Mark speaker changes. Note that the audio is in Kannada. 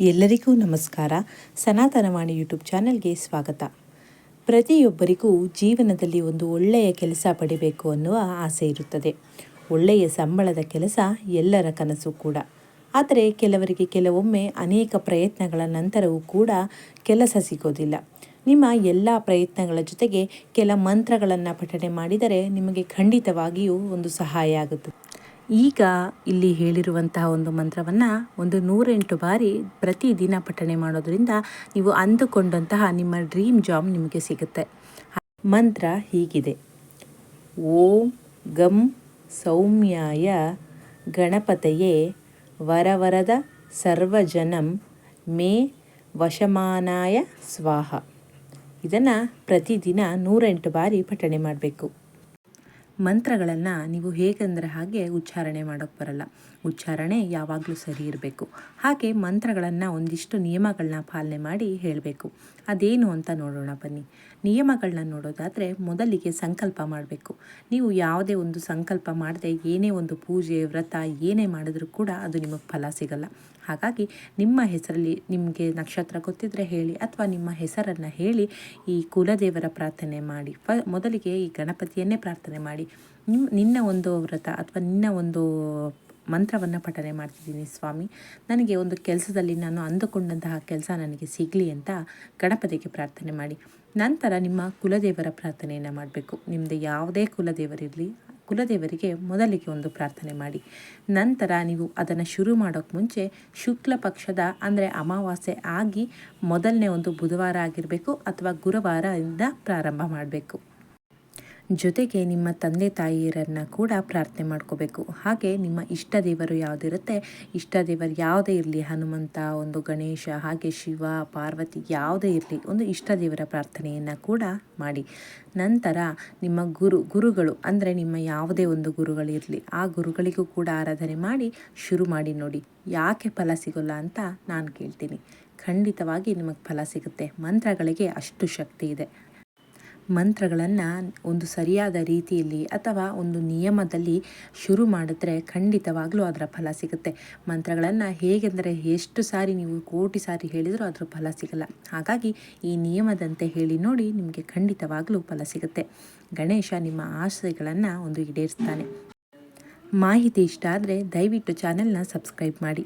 Speaker 1: ಎಲ್ಲರಿಗೂ ನಮಸ್ಕಾರ. ಸನಾತನವಾಣಿ ಯೂಟ್ಯೂಬ್ ಚಾನೆಲ್ಗೆ ಸ್ವಾಗತ. ಪ್ರತಿಯೊಬ್ಬರಿಗೂ ಜೀವನದಲ್ಲಿ ಒಂದು ಒಳ್ಳೆಯ ಕೆಲಸ ಪಡಿಬೇಕು ಅನ್ನುವ ಆಸೆ ಇರುತ್ತದೆ. ಒಳ್ಳೆಯ ಸಂಬಳದ ಕೆಲಸ ಎಲ್ಲರ ಕನಸು ಕೂಡ. ಆದರೆ ಕೆಲವರಿಗೆ ಕೆಲವೊಮ್ಮೆ ಅನೇಕ ಪ್ರಯತ್ನಗಳ ನಂತರವೂ ಕೂಡ ಕೆಲಸ ಸಿಗೋದಿಲ್ಲ. ನಿಮ್ಮ ಎಲ್ಲ ಪ್ರಯತ್ನಗಳ ಜೊತೆಗೆ ಕೆಲ ಮಂತ್ರಗಳನ್ನು ಪಠನೆ ಮಾಡಿದರೆ ನಿಮಗೆ ಖಂಡಿತವಾಗಿಯೂ ಒಂದು ಸಹಾಯ ಆಗುತ್ತದೆ ಈಗ ಇಲ್ಲಿ ಹೇಳಿರುವಂತಹ ಒಂದು ಮಂತ್ರವನ್ನು ಒಂದು ನೂರೆಂಟು ಬಾರಿ ಪ್ರತಿದಿನ ಪಠಣೆ ಮಾಡೋದರಿಂದ ನೀವು ಅಂದುಕೊಂಡಂತಹ ನಿಮ್ಮ ಡ್ರೀಮ್ ಜಾಬ್ ನಿಮಗೆ ಸಿಗುತ್ತೆ. ಮಂತ್ರ ಹೀಗಿದೆ. ಓಂ ಗಂ ಸೌಮ್ಯಾಯ ಗಣಪತಯೇ ವರವರದ ಸರ್ವಜನಂ ಮೇ ವಶಮಾನಾಯ ಸ್ವಾಹ. ಇದನ್ನು ಪ್ರತಿದಿನ ನೂರೆಂಟು ಬಾರಿ ಪಠಣೆ ಮಾಡಬೇಕು. ಮಂತ್ರಗಳನ್ನು ನೀವು ಹೇಗೆಂದರೆ ಹಾಗೆ ಉಚ್ಚಾರಣೆ ಮಾಡೋಕ್ಕೆ ಬರಲ್ಲ. ಉಚ್ಚಾರಣೆ ಯಾವಾಗಲೂ ಸರಿ ಇರಬೇಕು. ಹಾಗೆ ಮಂತ್ರಗಳನ್ನು ಒಂದಿಷ್ಟು ನಿಯಮಗಳನ್ನ ಪಾಲನೆ ಮಾಡಿ ಹೇಳಬೇಕು. ಅದೇನು ಅಂತ ನೋಡೋಣ ಬನ್ನಿ. ನಿಯಮಗಳನ್ನ ನೋಡೋದಾದರೆ ಮೊದಲಿಗೆ ಸಂಕಲ್ಪ ಮಾಡಬೇಕು. ನೀವು ಯಾವುದೇ ಒಂದು ಸಂಕಲ್ಪ ಮಾಡದೆ ಏನೇ ಒಂದು ಪೂಜೆ, ವ್ರತ ಏನೇ ಮಾಡಿದ್ರೂ ಕೂಡ ಅದು ನಿಮಗೆ ಫಲ ಸಿಗಲ್ಲ. ಹಾಗಾಗಿ ನಿಮ್ಮ ಹೆಸರಲ್ಲಿ ನಿಮಗೆ ನಕ್ಷತ್ರ ಗೊತ್ತಿದ್ದರೆ ಹೇಳಿ ಅಥವಾ ನಿಮ್ಮ ಹೆಸರನ್ನು ಹೇಳಿ ಈ ಕುಲದೇವರ ಪ್ರಾರ್ಥನೆ ಮಾಡಿ. ಫ ಮೊದಲಿಗೆ ಈ ಗಣಪತಿಯನ್ನೇ ಪ್ರಾರ್ಥನೆ ಮಾಡಿ. ನಿಮ್ಮ ನಿನ್ನ ಒಂದು ವ್ರತ ಅಥವಾ ನಿನ್ನ ಒಂದು ಮಂತ್ರವನ್ನು ಪಠನೆ ಮಾಡ್ತಿದ್ದೀನಿ ಸ್ವಾಮಿ. ನನಗೆ ಒಂದು ಕೆಲಸದಲ್ಲಿ ನಾನು ಅಂದುಕೊಂಡಂತಹ ಕೆಲಸ ನನಗೆ ಸಿಗಲಿ ಅಂತ ಗಣಪತಿಗೆ ಪ್ರಾರ್ಥನೆ ಮಾಡಿ. ನಂತರ ನಿಮ್ಮ ಕುಲದೇವರ ಪ್ರಾರ್ಥನೆಯನ್ನು ಮಾಡಬೇಕು. ನಿಮ್ಮದು ಯಾವುದೇ ಕುಲದೇವರಿರಲಿ, ಕುಲದೇವರಿಗೆ ಮೊದಲಿಗೆ ಒಂದು ಪ್ರಾರ್ಥನೆ ಮಾಡಿ. ನಂತರ ನೀವು ಅದನ್ನು ಶುರು ಮಾಡೋಕ್ಕೆ ಮುಂಚೆ ಶುಕ್ಲ ಪಕ್ಷದ ಅಂದರೆ ಅಮಾವಾಸ್ಯೆ ಆಗಿ ಮೊದಲನೇ ಒಂದು ಬುಧವಾರ ಆಗಿರಬೇಕು ಅಥವಾ ಗುರುವಾರದಿಂದ ಪ್ರಾರಂಭ ಮಾಡಬೇಕು. ಜೊತೆಗೆ ನಿಮ್ಮ ತಂದೆ ತಾಯಿಯರನ್ನು ಕೂಡ ಪ್ರಾರ್ಥನೆ ಮಾಡ್ಕೋಬೇಕು. ಹಾಗೆ ನಿಮ್ಮ ಇಷ್ಟ ದೇವರು ಯಾವುದಿರುತ್ತೆ, ಇಷ್ಟ ದೇವರು ಯಾವುದೇ ಇರಲಿ, ಹನುಮಂತ, ಒಂದು ಗಣೇಶ, ಹಾಗೆ ಶಿವ, ಪಾರ್ವತಿ ಯಾವುದೇ ಇರಲಿ, ಒಂದು ಇಷ್ಟ ದೇವರ ಪ್ರಾರ್ಥನೆಯನ್ನು ಕೂಡ ಮಾಡಿ. ನಂತರ ನಿಮ್ಮ ಗುರು, ಗುರುಗಳು, ಅಂದರೆ ನಿಮ್ಮ ಯಾವುದೇ ಒಂದು ಗುರುಗಳಿರಲಿ ಆ ಗುರುಗಳಿಗೂ ಕೂಡ ಆರಾಧನೆ ಮಾಡಿ ಶುರು ಮಾಡಿ ನೋಡಿ, ಯಾಕೆ ಫಲ ಸಿಗೋಲ್ಲ ಅಂತ ನಾನು ಕೇಳ್ತೀನಿ. ಖಂಡಿತವಾಗಿ ನಿಮಗೆ ಫಲ ಸಿಗುತ್ತೆ. ಮಂತ್ರಗಳಿಗೆ ಅಷ್ಟು ಶಕ್ತಿ ಇದೆ. ಮಂತ್ರಗಳನ್ನು ಒಂದು ಸರಿಯಾದ ರೀತಿಯಲ್ಲಿ ಅಥವಾ ಒಂದು ನಿಯಮದಲ್ಲಿ ಶುರು ಮಾಡಿದ್ರೆ ಖಂಡಿತವಾಗಲೂ ಅದರ ಫಲ ಸಿಗುತ್ತೆ. ಮಂತ್ರಗಳನ್ನು ಹೇಗೆಂದರೆ ಎಷ್ಟು ಸಾರಿ ನೀವು ಕೋಟಿ ಸಾರಿ ಹೇಳಿದರೂ ಅದರ ಫಲ ಸಿಗಲ್ಲ. ಹಾಗಾಗಿ ಈ ನಿಯಮದಂತೆ ಹೇಳಿ ನೋಡಿ ನಿಮಗೆ ಖಂಡಿತವಾಗಲೂ ಫಲ ಸಿಗುತ್ತೆ. ಗಣೇಶ ನಿಮ್ಮ ಆಸೆಗಳನ್ನು ಒಂದು ಈಡೇರಿಸ್ತಾನೆ. ಮಾಹಿತಿ ಇಷ್ಟ ಆದರೆ ದಯವಿಟ್ಟು ಚಾನೆಲ್ನ ಸಬ್ಸ್ಕ್ರೈಬ್ ಮಾಡಿ.